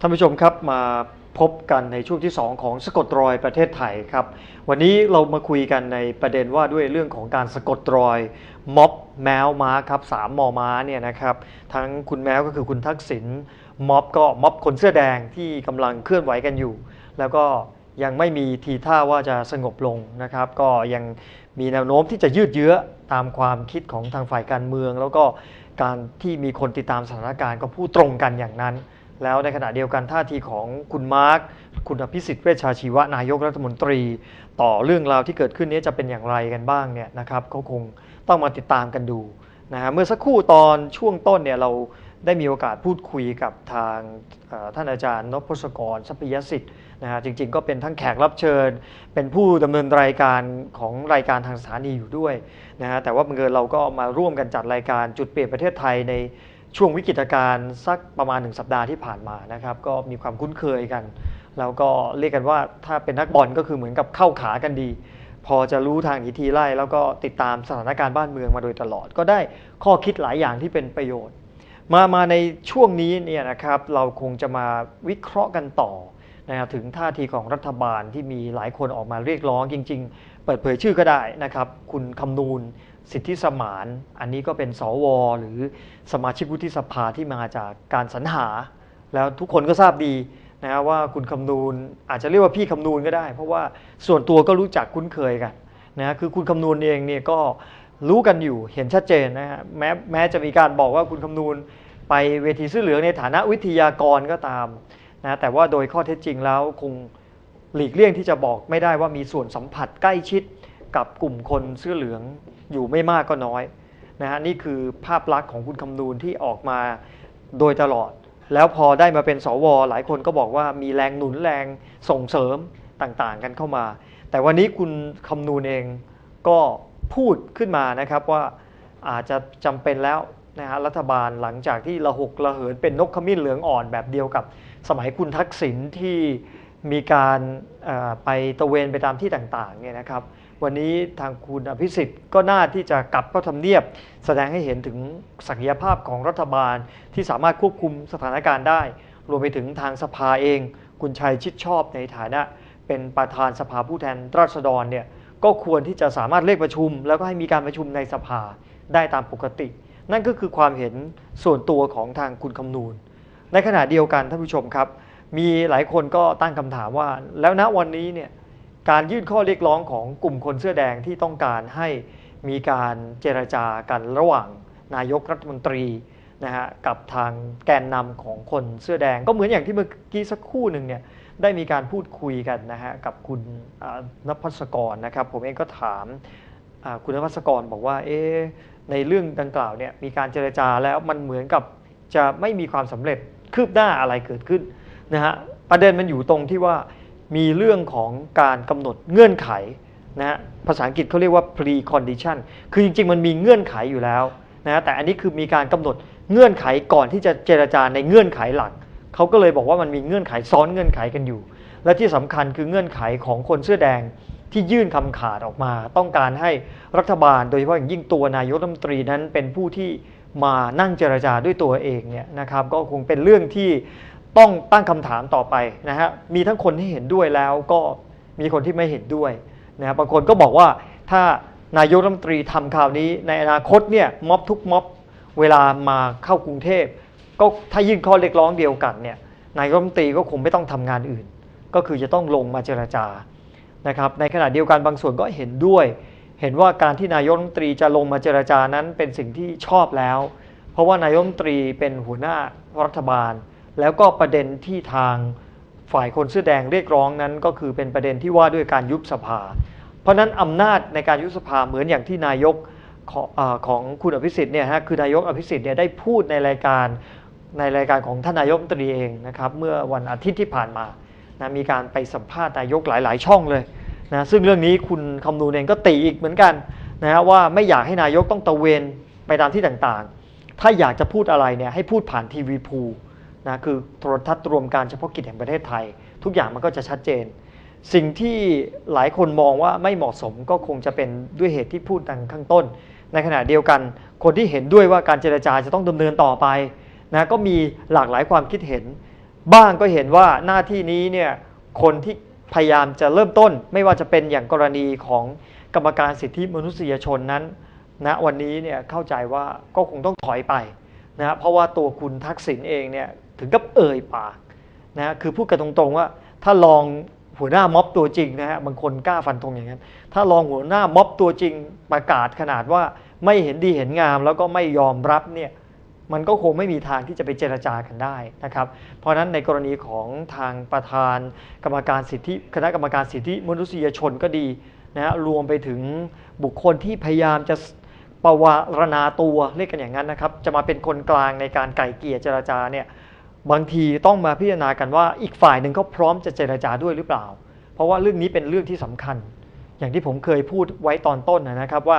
ท่านผู้ชมครับมาพบกันในช่วงที่ 2 ของสะกดรอยประเทศไทยครับ วันนี้เรามาคุยกันในประเด็นว่าด้วยเรื่องของการสะกดรอยม็อบแมวม้าครับสามมอม้าเนี่ยนะครับทั้งคุณแมวก็คือคุณทักษิณม็อบก็ม็อบคนเสื้อแดงที่กำลังเคลื่อนไหวกันอยู่ แล้วก็ยังไม่มีทีท่าว่าจะสงบลงนะครับ ก็ยังมีแนวโน้มที่จะยืดเยื้อตามความคิดของทางฝ่ายการเมือง แล้วก็การที่มีคนติดตามสถานการณ์ก็พูดตรงกันอย่างนั้น แล้วในขณะเดียวกันท่าทีของคุณมาร์คคุณอภิสิทธิ์เวชชาชีวะนายกรัฐมนตรี ต่อเรื่องราวที่เกิดขึ้นนี้จะเป็นอย่างไรกันบ้างเนี่ยนะครับก็คงต้องมาติดตามกันดูนะฮะเมื่อสักครู่ตอนช่วงต้นเนี่ยเราได้มีโอกาสพูดคุยกับทางท่านอาจารย์นพพศกรทรัพยสิทธิ์นะฮะจริงๆ ก็เป็นทั้งแขกรับเชิญ เป็นผู้ดำเนินรายการของรายการทางสถานีอยู่ด้วยนะฮะแต่ว่าบังเอิญเราก็มาร่วมกันจัดรายการจุดเปลี่ยนประเทศไทยใน ช่วงวิกฤตการณ์สักประมาณหนึ่งสัปดาห์ที่ผ่านมานะครับก็มีความคุ้นเคยกัน แล้วก็เรียกกันว่าถ้าเป็นนักบอลก็คือเหมือนกับเข้าขากันดี พอจะรู้ทางอีทีไล่ แล้วก็ติดตามสถานการณ์บ้านเมืองมาโดยตลอด ก็ได้ข้อคิดหลายอย่างที่เป็นประโยชน์ มามาในช่วงนี้เนี่ยนะครับเราคงจะมาวิเคราะห์กันต่อนะถึงท่าทีของรัฐบาลที่มีหลายคนออกมาเรียกร้องจริง ๆ เปิดเผยชื่อก็ได้นะครับ คุณคำนูนสิทธิสมาน อันนี้ก็เป็นสว หรือสมาชิกวุฒิสภาที่มาจากการสรรหา แล้วทุกคนก็ทราบดีนะครับว่าคุณคำนูนอาจจะเรียกว่าพี่คำนูนก็ได้ เพราะว่าส่วนตัวก็รู้จักคุ้นเคยกันนะคือคุณคำนูนเองเนี่ยก็รู้กันอยู่เห็นชัดเจนนะฮะแม้แม้จะมีการบอกว่าคุณคำนูนไปเวทีเสื้อเหลืองในฐานะวิทยากรก็ตามนะแต่ว่าโดยข้อเท็จจริงแล้วคง หลีกเลี่ยงที่จะบอกไม่ได้ว่ามีส่วนสัมผัสใกล้ชิดกับกลุ่มคนเสื้อเหลืองอยู่ไม่มากก็น้อยนะฮะนี่คือภาพลักษณ์ของคุณคำนูนที่ออกมาโดยตลอด แล้วพอได้มาเป็นสวหลายคนก็บอกว่ามีแรงหนุนแรงส่งเสริมต่างๆ กันเข้ามา แต่วันนี้คุณคำนูนเองก็พูดขึ้นมานะครับว่าอาจจะจำเป็นแล้วนะฮะรัฐบาลหลังจากที่ระหกระเหินเป็นนกขมิ้นเหลืองอ่อนแบบเดียวกับสมัยคุณทักษิณที่ มีการไปตระเวนไปตามที่ต่างๆเนี่ยนะครับ วันนี้ทางคุณอภิสิทธิ์ก็น่าที่จะกลับเข้าทำเนียบ แสดงให้เห็นถึงศักยภาพของรัฐบาลที่สามารถควบคุมสถานการณ์ได้ รวมไปถึงทางสภาเอง คุณชัยชิดชอบในฐานะ เป็นประธานสภาผู้แทนราษฎรเนี่ยก็ควรที่จะสามารถเรียกประชุม แล้วก็ให้มีการประชุมในสภาได้ตามปกติ นั่นก็คือความเห็นส่วนตัวของทางคุณคำนูนในขณะเดียวกันท่านผู้ชมครับ มีหลายคนก็ตั้งคำถามว่า แล้วณวันนี้เนี่ยการยื่นข้อเรียกร้องของกลุ่มคนเสื้อแดงที่ต้องการให้มีการเจรจากันระหว่างนายกรัฐมนตรีนะฮะกับทางแกนนำของคนเสื้อแดง ก็เหมือนอย่างที่เมื่อกี้สักครู่หนึ่งเนี่ยได้มีการพูดคุยกันนะฮะกับคุณนภัสกรนะครับ ผมเองก็ถามคุณนภัสกรบอกว่าเอ๊ในเรื่องดังกล่าวเนี่ยมีการเจรจาแล้วมันเหมือนกับจะไม่มีความสำเร็จคืบหน้าอะไรเกิดขึ้น นะฮะประเด็นมันอยู่ตรงที่ว่ามีเรื่องของการกำหนดเงื่อนไขนะฮะภาษาอังกฤษเขาเรียกว่า pre condition คือจริง ๆ มันมีเงื่อนไขอยู่แล้วนะฮะแต่อันนี้คือมีการกำหนดเงื่อนไขก่อนที่จะเจรจาในเงื่อนไขหลักเขาก็เลยบอกว่ามันมีเงื่อนไขซ้อนเงื่อนไขกันอยู่ และที่สำคัญคือเงื่อนไขของคนเสื้อแดงที่ยื่นคำขาดออกมา ต้องการให้รัฐบาล โดยเฉพาะอย่างยิ่งตัวนายกรัฐมนตรีนั้นเป็นผู้ที่มานั่งเจรจาด้วยตัวเองเนี่ยนะครับก็คงเป็นเรื่องที่ ต้องตั้งคำถามต่อไปนะฮะมีทั้งคนที่เห็นด้วยแล้วก็มีคนที่ไม่เห็นด้วยนะบบางคนก็บอกว่าถ้านายกรัฐมนตรีทำข่าวนี้ ในอนาคตเนี่ยม็อบทุกม็อบเวลามาเข้ากรุงเทพก็ถ้ายื่นข้อเรียกร้องเดียวกันเนี่ยนายกรัฐมนตรีก็คงไม่ต้องทำงานอื่น ก็คือจะต้องลงมาเจรจานะครับในขณะเดียวกันบางส่วนก็เห็นด้วย เห็นว่าการที่นายกรัฐมนตรีจะลงมาเจรจานั้นเป็นสิ่งที่ชอบแล้ว เพราะว่านายกรัฐมนตรีเป็นหัวหน้ารัฐบาล แล้วก็ประเด็นที่ทางฝ่ายคนเสื้อแดงเรียกร้องนั้นก็คือเป็นประเด็นที่ว่าด้วยการยุบสภา เพราะฉะนั้นอำนาจในการยุบสภาเหมือนอย่างที่นายกของอของคุณอภิสิทธิ์เนี่ยฮะคือนายกอภิสิทธิ์เนี่ยได้พูดในรายการในรายการของท่านนายกตรีเองนะครับเมื่อวันอาทิตย์ที่ผ่านมานะมีการไปสัมภาษณ์นายกหลาย ๆ ช่องเลยนะซึ่งเรื่องนี้คุณคำนูนเองก็ตีอีกเหมือนกันนะฮะว่าไม่อยากให้นายกต้องตะเวนไปตามที่ต่างๆ ถ้าอยากจะพูดอะไรเนี่ยให้พูดผ่านทีวีพู นะคือโทรทัศน์รวมการเฉพาะกิจแห่งประเทศไทย ทุกอย่างมันก็จะชัดเจน สิ่งที่หลายคนมองว่าไม่เหมาะสมก็คงจะเป็นด้วยเหตุที่พูดดังข้างต้น ในขณะเดียวกัน คนที่เห็นด้วยว่าการเจรจาจะต้องดำเนินต่อไปนะก็มีหลากหลายความคิดเห็น บ้างก็เห็นว่าหน้าที่นี้เนี่ยคนที่พยายามจะเริ่มต้น ไม่ว่าจะเป็นอย่างกรณีของกรรมการสิทธิมนุษยชนนั้นนะวันนี้เนี่ยเข้าใจว่าก็คงต้องถอยไปนะเพราะว่าตัวคุณทักษิณเองเนี่ย ถึงกับเอ่ยปากนะคือพูดกันตรงๆว่า ถ้าลองหัวหน้าม็อบตัวจริงนะฮะบางคนกล้าฟันธงอย่างนั้น ถ้าลองหัวหน้าม็อบตัวจริงประกาศขนาดว่าไม่เห็นดีเห็นงาม แล้วก็ไม่ยอมรับเนี่ยมันก็คงไม่มีทางที่จะไปเจรจากันได้นะครับ เพราะฉะนั้นในกรณีของทางประธานกรรมการสิทธิคณะกรรมการสิทธิมนุษยชนก็ดีนะฮะรวมไปถึงบุคคลที่พยายามจะปวารณาตัวเรียกกันอย่างนั้นนะครับ จะมาเป็นคนกลางในการไก่เกลี่ยเจรจาเนี่ย บางทีต้องมาพิจารณากันว่าอีกฝ่ายหนึ่งเขาพร้อมจะเจรจาด้วยหรือเปล่า เพราะว่าเรื่องนี้เป็นเรื่องที่สำคัญ อย่างที่ผมเคยพูดไว้ตอนต้นนะครับว่า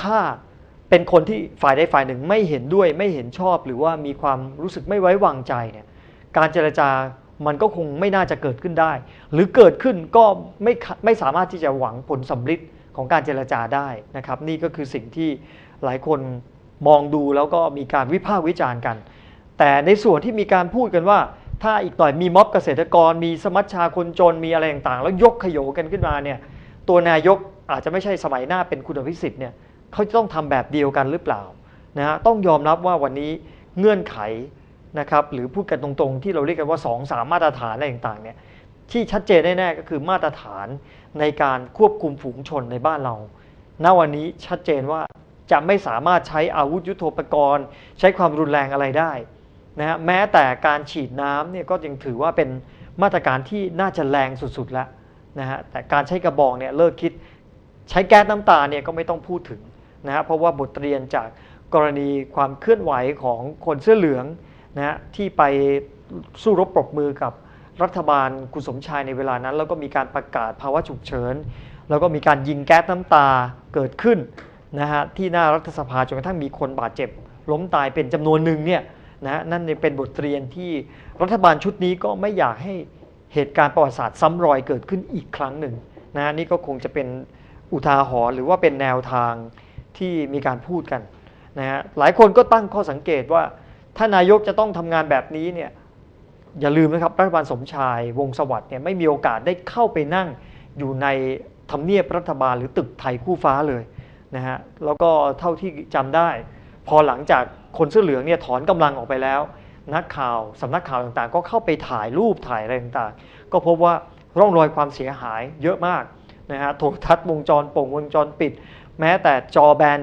ถ้าเป็นคนที่ฝ่ายใดฝ่ายหนึ่งไม่เห็นด้วยไม่เห็นชอบ หรือว่ามีความรู้สึกไม่ไว้วางใจเนี่ยการเจรจามันก็คงไม่น่าจะเกิดขึ้นได้ หรือเกิดขึ้นก็ไม่ไม่สามารถที่จะหวังผลสำลิดของการเจรจาได้นะครับ นี่ก็คือสิ่งที่หลายคนมองดูแล้วก็มีการวิพากษ์วิจารณ์กัน แต่ในส่วนที่มีการพูดกันว่า ถ้าอีกหน่อยมีม็อบเกษตรกร มีสมัชชาคนจนมีอะไรต่างๆ แล้วยกขยโยกันขึ้นมาเนี่ยตัวนายกอาจจะไม่ใช่สมัยหน้าเป็นคุณอภิสิทธิ์เนี่ยเขาจะต้องทำแบบเดียวกันหรือเปล่านะฮะต้องยอมรับว่าวันนี้เงื่อนไขนะครับหรือพูดกันตรงๆ ที่เราเรียกกันว่า 2 3 มาตรฐานอะไรต่างๆเนี่ยที่ชัดเจนแน่ๆก็คือมาตรฐานในการควบคุมฝูงชนในบ้านเรา ณวันนี้ชัดเจนว่าจะไม่สามารถใช้อาวุธยุโทโธปกรณ์ ใช้ความรุนแรงอะไรได้ นะฮะแม้แต่การฉีดน้ำเนี่ยก็ยังถือว่าเป็นมาตรการที่น่าจะแรงสุดๆแล้วนะฮะแต่การใช้กระบอกเนี่ยเลิกคิดใช้แก๊สน้ำตาเนี่ยก็ไม่ต้องพูดถึงนะฮะเพราะว่าบทเรียนจากกรณีความเคลื่อนไหวของคนเสื้อเหลืองนะฮะที่ไปสู้รบปรบมือกับรัฐบาลคุณสมชายในเวลานั้น แล้วก็มีการประกาศภาวะฉุกเฉิน แล้วก็มีการยิงแก๊สน้ำตาเกิดขึ้นนะฮะที่หน้ารัฐสภาจนกระทั่งมีคนบาดเจ็บ ล้มตายเป็นจำนวนหนึ่งเนี่ย นะนั่นเป็นบทเรียนที่รัฐบาลชุดนี้ก็ไม่อยากให้เหตุการณ์ประวัติศาสตร์ซ้ำรอยเกิดขึ้นอีกครั้งหนึ่งนะฮะนี่ก็คงจะเป็นอุทาหรณ์หรือว่าเป็นแนวทางที่มีการพูดกันนะฮะหลายคนก็ตั้งข้อสังเกตว่า ถ้านายกจะต้องทำงานแบบนี้เนี่ยอย่าลืมนะครับรัฐบาลสมชายวงสวัสดิ์เนี่ยไม่มีโอกาสได้เข้าไปนั่งอยู่ในทำเนียบรัฐบาลหรือตึกไทยคู่ฟ้าเลยนะฮะแล้วก็เท่าที่จำได้ พอหลังจาก คนเสื้อเหลืองเนี่ยถอนกำลังออกไปแล้ว นักข่าวสำนักข่าวต่างๆ ก็เข้าไปถ่ายรูปถ่ายอะไรต่างๆ ก็พบว่าร่องรอยความเสียหายเยอะมากนะฮะโทรทัศน์วงจรป่งวงจรปิด แม้แต่จอแบน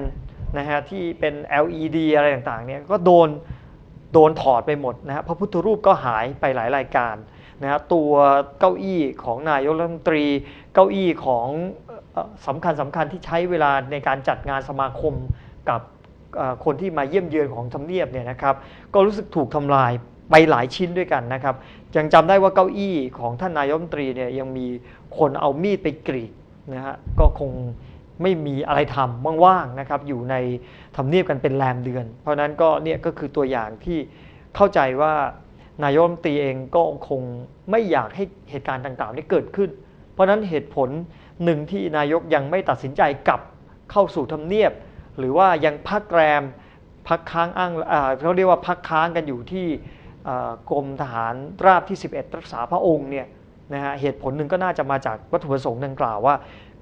นะฮะที่เป็น LED อะไรต่างๆเนี่ยก็โดนโดนถอดไปหมดนะฮะพระพุทธรูปก็หายไปหลายรายการนะฮะตัวเก้าอี้ของนายกรัฐมนตรี เก้าอี้ของสำคัญสำคัญที่ใช้เวลาในการจัดงานสมาคมกับ คนที่มาเยี่ยมเยือนของทำเนียบเนี่ยนะครับก็รู้สึกถูกทำลายไปหลายชิ้นด้วยกันนะครับยังจำได้ว่าเก้าอี้ของท่านนายรัมนตรีเนี่ยยังมีคนเอามีดไปกรีดนะฮะก็คงไม่มีอะไรทำว่างๆนะครับอยู่ในทำเนียบกันเป็นแรมเดือน เพราะนั้นก็เนี่ยก็คือตัวอย่างที่เข้าใจว่านายรัมนตรีเองก็คงไม่อยากให้เหตุการณ์ต่างๆนี้เกิดขึ้น เพราะนั้นเหตุผลหนึ่งที่นายกยังไม่ตัดสินใจกลับเข้าสู่ทำเนียบ หรือว่ายังพักแรมพักค้างอ้างเขาเรียกว่าพักค้างกันอยู่ที่กรมทหารราบที่ 11 รักษาพระองค์เนี่ยนะฮะเหตุผลหนึ่งก็น่าจะมาจากวัตถุประสงค์ดังกล่าวว่า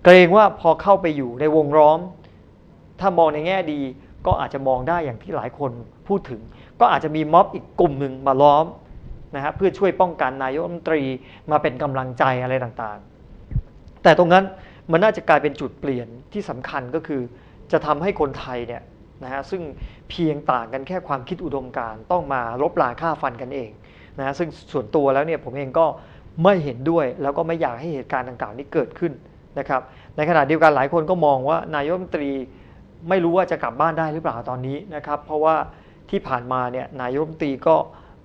เกรงว่าพอเข้าไปอยู่ในวงล้อม ถ้ามองในแง่ดีก็อาจจะมองได้อย่างที่หลายคนพูดถึง ก็อาจจะมีม็อบอีกกลุ่มหนึ่งมาล้อมนะฮะเพื่อช่วยป้องกันนายกรัฐมนตรีมาเป็นกำลังใจอะไรต่างๆ แต่ตรงนั้นมันน่าจะกลายเป็นจุดเปลี่ยนที่สำคัญก็คือ จะทำให้คนไทยเนี่ยนะฮะซึ่งเพียงต่างกันแค่ความคิดอุดมการต้องมาลบลาค่าฟันกันเองนะฮะซึ่งส่วนตัวแล้วเนี่ยผมเองก็ไม่เห็นด้วยแล้วก็ไม่อยากให้เหตุการณ์ต่างๆนี้เกิดขึ้นนะครับในขณะเดียวกันหลายคนก็มองว่านายกรัฐมนตรีไม่รู้ว่าจะกลับบ้านได้หรือเปล่าตอนนี้นะครับเพราะว่าที่ผ่านมาเนี่ยนายกรัฐมนตรีก็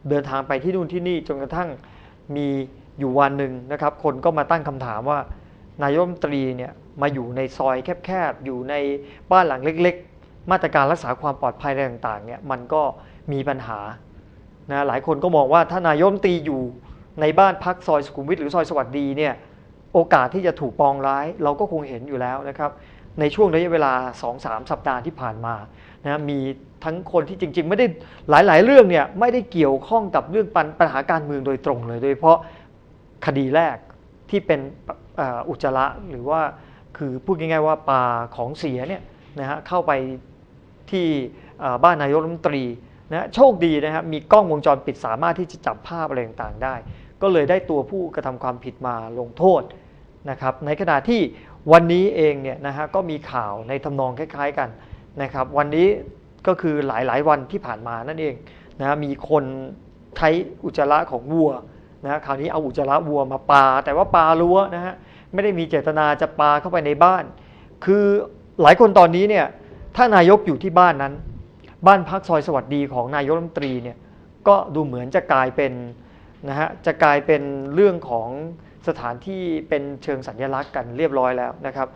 เดินทางไปที่นู่นที่นี่จนกระทั่งมีอยู่วันหนึ่งนะครับ คนก็มาตั้งคำถามว่า นายรัฐมนตรีเนี่ยมาอยู่ในซอยแคบๆ อยู่ในบ้านหลังเล็กๆ มาตรการรักษาความปลอดภัยอะไรต่างๆเนี่ยมันก็มีปัญหานะหลายคนก็มองว่าถ้านายมตรีอยู่ในบ้านพักซอยสุขุมวิทหรือซอยสวัสดีเนี่ยโอกาสที่จะถูกปองร้าย เราก็คงเห็นอยู่แล้วนะครับในช่วงระยะเวลา 2-3 สัปดาห์ที่ผ่านมานะมีทั้งคนที่จริง ๆ ไม่ได้หลายๆ เรื่องเนี่ยไม่ได้เกี่ยวข้องกับเรื่องปัญปญหาการเมืองโดยตรงเลย โดยเฉพาะคดีแรกที่เป็น อุจจาระหรือว่าคือพูดง่ายๆว่าปลาของเสียเนี่ยนะฮะเข้าไปที่บ้านนายกรัฐมนตรีนะโชคดีนะครับมีกล้องวงจรปิดสามารถที่จะจับภาพอะไรต่างๆได้ ก็เลยได้ตัวผู้กระทำความผิดมาลงโทษนะครับในขณะที่วันนี้เองเนี่ยนะฮะก็มีข่าวในทำนองคล้าย ๆกันนะครับวันนี้ก็คือหลายๆวันที่ผ่านมานั่นเองนะฮะมีคนใช้อุจจาระของวัว นะฮะคราวนี้เอาอุจจาระวัวมาปา แต่ว่าปารั้วนะฮะไม่ได้มีเจตนาจะปาเข้าไปในบ้าน คือหลายคนตอนนี้เนี่ยถ้านายกอยู่ที่บ้านนั้น บ้านพักซอยสวัสดีของนายกรัฐมนตรีเนี่ยก็ดูเหมือนจะกลายเป็นนะฮะจะกลายเป็นเรื่องของสถานที่เป็นเชิงสัญลักษณ์กันเรียบร้อยแล้วนะครับ